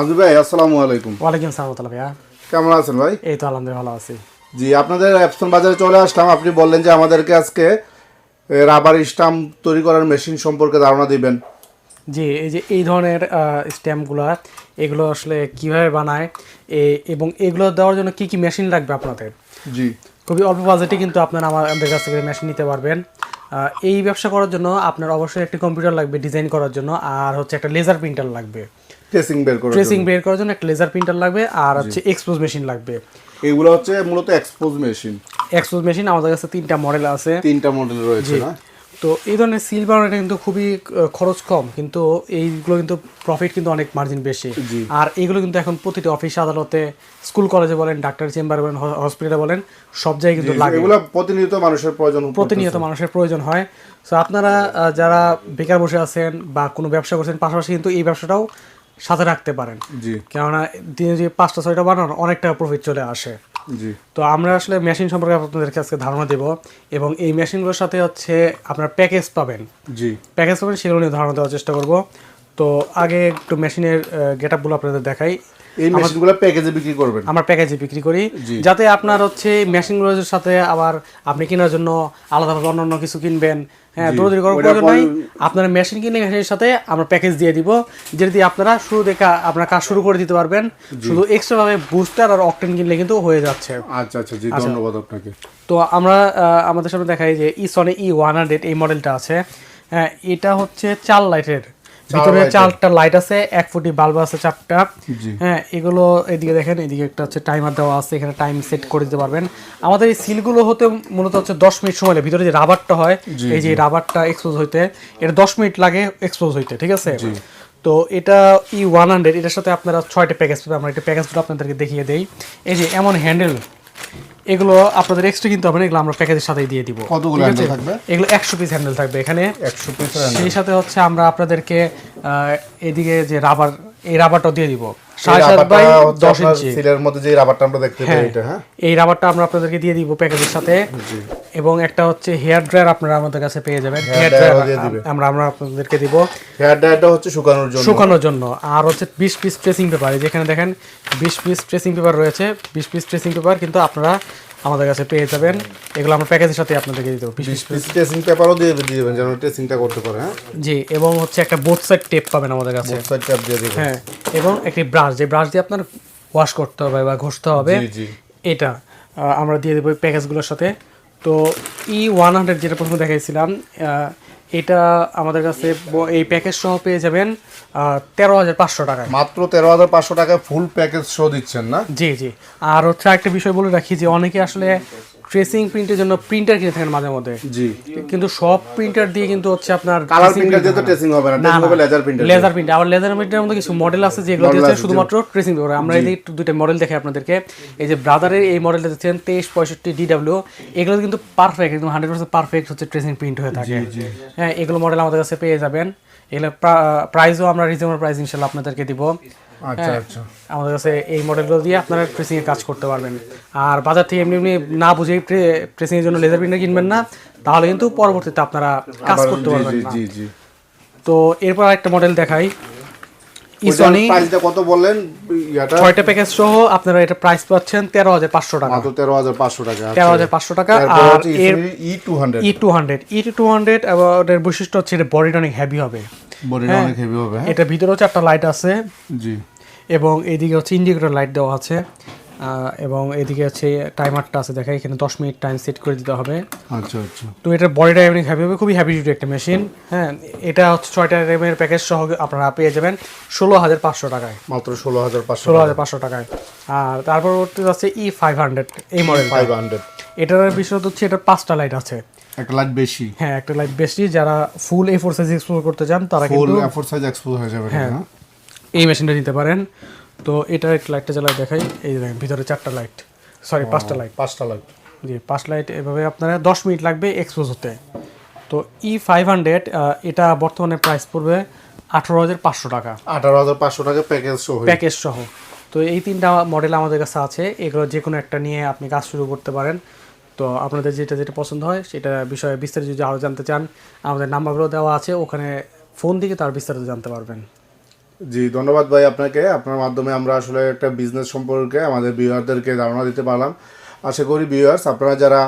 আজু ভাই আসসালামু আলাইকুম। ওয়ালাইকুম সালাম রহমতুল্লাহ ভাইয়া। কেমন আছেন ভাই? এই তো আলহামদুলিল্লাহ ভালো আছি। জি আপনাদের অ্যাপসন বাজারে চলে আসলাম। আপনি বললেন যে আমাদেরকে আজকে রাবার স্টাম্প তৈরি করার মেশিন সম্পর্কে ধারণা দিবেন। জি এই যে এই ধরনের স্ট্যাম্পগুলো এগুলো আসলে কীভাবে বানায় এবং এগুলো দেওয়ার জন্য কি কি মেশিন লাগবে আপনাদের? জি। খুবই অল্প বাজেটে কিন্তু আপনারা আমাদের কাছ থেকে মেশিন নিতে পারবেন। এই ব্যবসা করার জন্য আপনার অবশ্যই একটি কম্পিউটার লাগবে ডিজাইন করার জন্য আর হচ্ছে একটা লেজার প্রিন্টার লাগবে। ট্রেসিং বের করে ট্রেসিং বের করার জন্য একটা লেজার প্রিন্টার লাগবে আর হচ্ছে এক্সপোজ মেশিন লাগবে। এগুলো হচ্ছে মূলত এক্সপোজ মেশিন এক্সপোজ মেশিন আমাদের কাছে তিনটা মডেল আছে। তিনটা মডেল রয়েছে না? তো এই ধরনের সিল বানানোটা কিন্তু খুবই খরচ কম কিন্তু এইগুলো কিন্তু প্রফিট কিন্তু অনেক মার্জিন বেশি। আর এগুলো কিন্তু এখন প্রতিটি অফিস আদালতে স্কুল কলেজে বলেন ডাক্তার চেম্বার বলেন হসপিটালে বলেন সব জায়গায় কিন্তু লাগে। এগুলো প্রতিনিয়ত মানুষের প্রয়োজন প্রতিনিয়ত মানুষের প্রয়োজন হয়। তো আপনারা যারা বেকার বসে আছেন বা কোনো ব্যবসা করছেন পাশাপাশি কিন্তু এই ব্যবসাটাও সাথে রাখতে পারেন। জি। কেননা দিনে যে পাঁচটা ছয়টা বানান অনেকটা টাকা প্রফিট চলে আসে। জি। তো আমরা আসলে মেশিন সম্পর্কে আপনাদেরকে আজকে ধারণা দেব এবং এই মেশিনগুলোর সাথে হচ্ছে আপনার প্যাকেজ পাবেন। জি। প্যাকেজ পাবেন সেগুলো নিয়ে ধারণা দেওয়ার চেষ্টা করব। তো আগে একটু মেশিনের গেট আপগুলো আপনাদের দেখাই। এই মেশিনগুলো প্যাকেজে বিক্রি করবেন। আমরা প্যাকেজে বিক্রি করি। যাতে আপনার হচ্ছে মেশিনগুলোর সাথে আবার আপনি কেনার জন্য আলাদাভাবে অন্যান্য কিছু কিনবেন। হ্যাঁ জি। দৌড়ি করার প্রয়োজন নাই। আপনার মেশিন কিনে মেশিনের সাথে আমরা প্যাকেজ দিয়ে দিব। যেটা দিয়ে আপনারা শুরু থেকে আপনার কাজ শুরু করে দিতে পারবেন। শুধু এক্সট্রা ভাবে বুস্টার আর অকটেন কিনলে কিন্তু হয়ে যাচ্ছে। আচ্ছা আচ্ছা জি ধন্যবাদ আপনাকে। তো আমরা আমাদের সামনে দেখাই যে ই সনে ই ওয়ান হান্ড্রেড এই মডেলটা আছে। হ্যাঁ এটা হচ্ছে চার লাইটের ভিতরে চারটা লাইট আছে এক ফুটি বাল্ব আছে চারটা হ্যাঁ এগুলো এদিকে দেখেন এদিকে একটা হচ্ছে টাইমার দেওয়া আছে এখানে টাইম সেট করে দিতে পারবেন। আমাদের এই সিলগুলো হতে মূলত হচ্ছে দশ মিনিট সময় লাগে ভিতরে যে রাবারটা হয় এই যে রাবারটা এক্সপোজ হইতে এটা দশ মিনিট লাগে এক্সপোজ হইতে ঠিক আছে? তো এটা ই ওয়ান হান্ড্রেড এটার সাথে আপনারা ছয়টা প্যাকেজ পাবেন। আমরা একটা প্যাকেজগুলো আপনাদেরকে দেখিয়ে দেই। এই যে এমন হ্যান্ডেল এগুলো আপনাদের এক্সট্রা কিনতে হবে না এগুলো আমরা প্যাকেজের সাথেই দিয়ে দিব। কতগুলো হ্যান্ডেল? থাকবে? এগুলো একশো পিস হ্যান্ডেল থাকবে এখানে। একশো পিস সেই সাথে হচ্ছে আমরা আপনাদেরকে এদিকে যে রাবার এই রাবারটা দিয়ে দিব। ইঞ্চি সিলের মধ্যে যে রাবারটা আমরা দেখতে পাই হ্যাঁ এটা হ্যাঁ? এই রাবারটা আমরা আপনাদেরকে দিয়ে দিব প্যাকেজের সাথে। এবং একটা হচ্ছে হেয়ার ড্রায়ার আপনারা আমাদের কাছে পেয়ে যাবেন। Hair dryer. আমরা আমরা আপনাদেরকে দিব। হেয়ার ড্রায়ারটা হচ্ছে শুকানোর জন্য। শুকানোর জন্য। আর হচ্ছে বিশ পিস ট্রেসিং পেপার যেখানে দেখেন বিশ পিস ট্রেসিং পেপার রয়েছে। বিশ পিস ট্রেসিং পেপার কিন্তু আপনারা আমাদের কাছে পেয়ে যাবেন। এগুলো আমরা প্যাকেজের সাথে আপনাদেরকে দিয়ে দেবো। ট্রেসিং পেপারও দিয়ে দিয়ে দেবেন যেন ট্রেসিংটা করতে পারে হ্যাঁ? জি এবং হচ্ছে একটা বোথ সাইড টেপ পাবেন আমাদের কাছে। সাইড ট্যাপ দিয়ে দেবেন। হ্যাঁ এবং একটি ব্রাশ যে ব্রাশ দিয়ে আপনার ওয়াশ করতে হবে বা ঘষতে হবে জি জি। এটা আমরা দিয়ে দেবো প্যাকেজগুলোর সাথে। তো ই ওয়ান হান্ড্রেড যেটা প্রথমে দেখাইছিলাম এটা আমাদের কাছে এই প্যাকেজ সহ পেয়ে যাবেন তেরো হাজার পাঁচশো টাকায়। মাত্র তেরো হাজার পাঁচশো টাকায় ফুল প্যাকেজ সহ দিচ্ছেন না? জি জি। আর হচ্ছে একটা বিষয় বলে রাখি যে অনেকে আসলে ট্রেসিং প্রিন্টের জন্য প্রিন্টার কিনে থাকেন মাঝে মধ্যে। জি। কিন্তু সব প্রিন্টার দিয়ে কিন্তু হচ্ছে আপনার কালার প্রিন্টার দিয়ে তো ট্রেসিং হবে না ট্রেসিং হবে লেজার প্রিন্টার লেজার প্রিন্ট আবার লেজার প্রিন্টের মধ্যে কিছু মডেল আছে যেগুলো দিয়েছে শুধুমাত্র ট্রেসিং পেপার আমরা এই যে দুইটা মডেল দেখে আপনাদেরকে। এই যে ব্রাদারের এই মডেলটা দিচ্ছেন তেইশ পঁয়ষট্টি ডিডাব্লিউ এগুলো কিন্তু পারফেক্ট একদম হান্ড্রেড পার্সেন্ট পারফেক্ট হচ্ছে ট্রেসিং প্রিন্ট হয়ে থাকে। হ্যাঁ এগুলো মডেল আমাদের কাছে পেয়ে যাবেন। এগুলো প্রাইসও আমরা রিজনেবল প্রাইস ইনশাল্লাহ আপনাদেরকে দিব। আচ্ছা আচ্ছা। আমাদের কাছে এই মডেলগুলো দিয়ে আপনারা ট্রেসিং এর কাজ করতে পারবেন। আর বাজার থেকে এমনি এমনি না বুঝে ট্রেসিং এর জন্য লেজার প্রিন্টার কিনবেন না তাহলে কিন্তু পরবর্তীতে আপনারা কাজ করতে পারবেন না। জি জি। তো এরপর একটা মডেল দেখাই। ইসনি প্রাইসটা কত বললেন? ইয়াটা? ছয়টা প্যাকেজ সহ আপনারা এটা প্রাইস পাচ্ছেন তেরো হাজার পাঁচশো টাকা। মাত্র তেরো হাজার পাঁচশো টাকা তেরো হাজার পাঁচশো টাকা আর এর E two hundred E two hundred E two hundred এর বৈশিষ্ট্য হচ্ছে এটা বডিটা অনেক হেভি হবে। বডিটা অনেক হেভি হবে হ্যাঁ। এটা ভিতরেও চারটা লাইট আছে। জি। এবং এদিকে হচ্ছে ইন্ডিকেটর লাইট দেওয়া আছে এবং এদিকে হচ্ছে টাইমারটা আছে দেখা এখানে দশ মিনিট টাইম সেট করে দিতে হবে। আচ্ছা আচ্ছা। তো এটার বডিটা এমনি হ্যাভি হবে খুবই হ্যাভি ডিউটি একটা মেশিন হ্যাঁ? এটা হচ্ছে ছয়টা র্যামের প্যাকেজ সহ আপনারা পেয়ে যাবেন ষোলো হাজার পাঁচশো টাকায়। মাত্র ষোলো হাজার পাঁচশো ষোলো হাজার পাঁচশো টাকায়। আর তারপর হচ্ছে ই ফাইভ হান্ড্রেড এই মডেল ফাইভ হান্ড্রেড এটার বিষয় হচ্ছে এটা পাঁচটা লাইট আছে। একটা লাইট বেশি। হ্যাঁ একটা লাইট বেশি। যারা full A four size explore করতে চান তারা full A four size explore হয়ে যাবে হ্যাঁ। এই মেশিনটা নিতে পারেন। তো এটার একটা লাইটটা জ্বালায় দেখাই। এই যে দেখেন ভিতরে চারটা লাইট সরি পাঁচটা লাইট পাঁচটা লাইট জি পাঁচ লাইট এভাবে আপনারা দশ মিনিট লাগবে এক্সপোজ হতে। তো ই ফাইভ হান্ড্রেড এটা বর্তমানে প্রাইস পড়বে আঠারো হাজার পাঁচশো টাকা। আঠারো হাজার পাঁচশো টাকা প্যাকেজ সহ। প্যাকেজ সহ। তো এই তিনটা মডেল আমাদের কাছে আছে। এগুলো যে কোনো একটা নিয়ে আপনি কাজ শুরু করতে পারেন। তো আপনাদের যেটা যেটা পছন্দ হয় সেটা বিষয়ে বিস্তারিত যদি আরও জানতে চান আমাদের নাম্বারগুলো দেওয়া আছে। ওখানে ফোন দিকে তার বিস্তারিত জানতে পারবেন। জি, ধন্যবাদ ভাই আপনাকে। আপনার মাধ্যমে আমরা আসলে একটা বিজনেস সম্পর্কে আমাদের ভিউয়ারদেরকে ধারণা দিতে পারলাম। আশা করি ভিউয়ার্স আপনারা যারা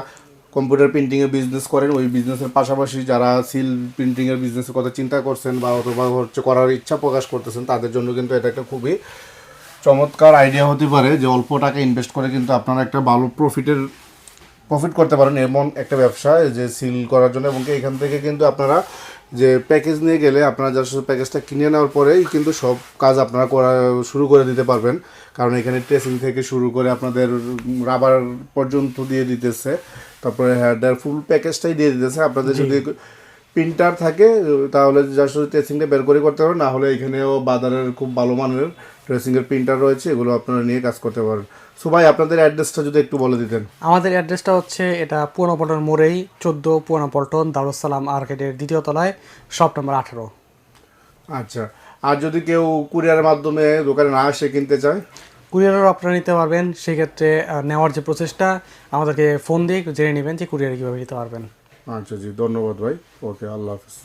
কম্পিউটার প্রিন্টিংয়ের বিজনেস করেন, ওই বিজনেসের পাশাপাশি যারা সিল প্রিন্টিংয়ের বিজনেসের কথা চিন্তা করছেন বা অথবা হচ্ছে করার ইচ্ছা প্রকাশ করতেছেন, তাদের জন্য কিন্তু এটা একটা খুবই চমৎকার আইডিয়া হতে পারে যে অল্প টাকা ইনভেস্ট করে কিন্তু আপনারা একটা ভালো প্রফিটের প্রফিট করতে পারেন। এমন একটা ব্যবসা যে সিল করার জন্য এবং এখান থেকে কিন্তু আপনারা যে প্যাকেজ নিয়ে গেলে আপনারা যার সাথে প্যাকেজটা কিনে নেওয়ার পরেই কিন্তু সব কাজ আপনারা করা শুরু করে দিতে পারবেন। কারণ এখানে ট্রেসিং থেকে শুরু করে আপনাদের রাবার পর্যন্ত দিয়ে দিতেছে। তারপরে হেয়ার ফুল প্যাকেজটাই দিয়ে দিতেছে। আপনাদের যদি প্রিন্টার থাকে তাহলে যার সাথে ট্রেসিংটা বের করে করতে পারবেন না হলে এখানেও বাজারের খুব ভালো মানের ট্রেসিংয়ের প্রিন্টার রয়েছে এগুলো আপনারা নিয়ে কাজ করতে পারেন। সো ভাই আপনাদের অ্যাড্রেসটা যদি একটু বলে দিতেন। আমাদের অ্যাড্রেসটা হচ্ছে এটা পুরানো পল্টন মোড়েই চোদ্দ পুরানো পল্টন দারুসালাম আর্কেডের দ্বিতীয় তলায় শপ নম্বর আঠারো। আচ্ছা আর যদি কেউ কুরিয়ারের মাধ্যমে দোকানে না এসে কিনতে চায়? কুরিয়ারও আপনারা নিতে পারবেন সেক্ষেত্রে নেওয়ার যে প্রসেসটা আমাদেরকে ফোন দিয়ে জেনে নেবেন যে কুরিয়ারে কীভাবে নিতে পারবেন। আচ্ছা জি ধন্যবাদ ভাই। ওকে আল্লাহ হাফিজ।